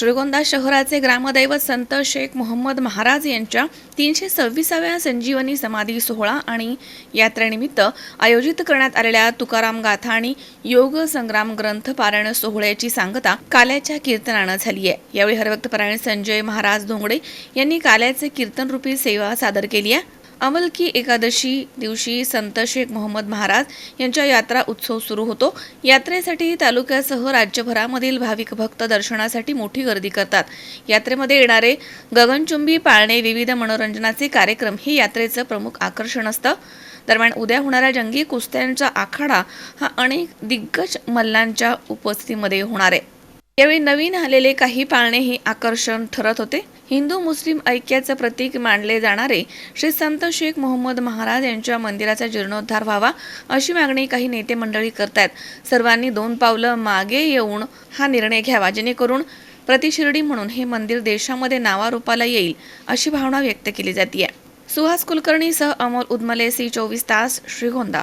श्रीगोंदा शहराचे ग्रामदैवत संत शेख मोहम्मद महाराज यांच्या तीनशे सव्वीसाव्या संजीवनी समाधी सोहळा आणि यात्रेनिमित्त आयोजित करण्यात आलेल्या तुकाराम गाथा आणि योग संग्राम ग्रंथ पारायण सोहळ्याची सांगता काल्याच्या कीर्तनानं झाली आहे. यावेळी हरभक्तपरायण संजय महाराज धोंगडे यांनी काल्याचे कीर्तनरूपी सेवा सादर केली आहे. अमलकी एकादशी दिवशी संत शेख मोहम्मद महाराज यांच्या यात्रा उत्सव सुरू होतो. यात्रेसाठी तालुक्यासह राज्यभरामधील भाविक भक्त दर्शनासाठी मोठी गर्दी करतात. यात्रेमध्ये येणारे गगनचुंबी पाळणे विविध मनोरंजनाचे कार्यक्रम हे यात्रेचं प्रमुख आकर्षण असतं. दरम्यान उद्या होणाऱ्या जंगी कुस्त्यांचा आखाडा हा अनेक दिग्गज मल्लांच्या उपस्थितीमध्ये होणार आहे. यावेळी नवीन आलेले काही पाळणे हे आकर्षण ठरत होते. हिंदू मुस्लिम ऐक्याचं प्रतीक मानले जाणारे श्री संत शेख मोहम्मद महाराज यांच्या मंदिराचा जीर्णोद्धार व्हावा अशी मागणी काही नेते मंडळी करतायत. सर्वांनी दोन पावलं मागे येऊन हा निर्णय घ्यावा जेणेकरून प्रतिशिर्डी म्हणून हे मंदिर देशामध्ये नावारूपाला येईल अशी भावना व्यक्त केली जाते सुहास कुलकर्णीसह अमोल उदमले सी चोवीस तास श्रीगोंदा.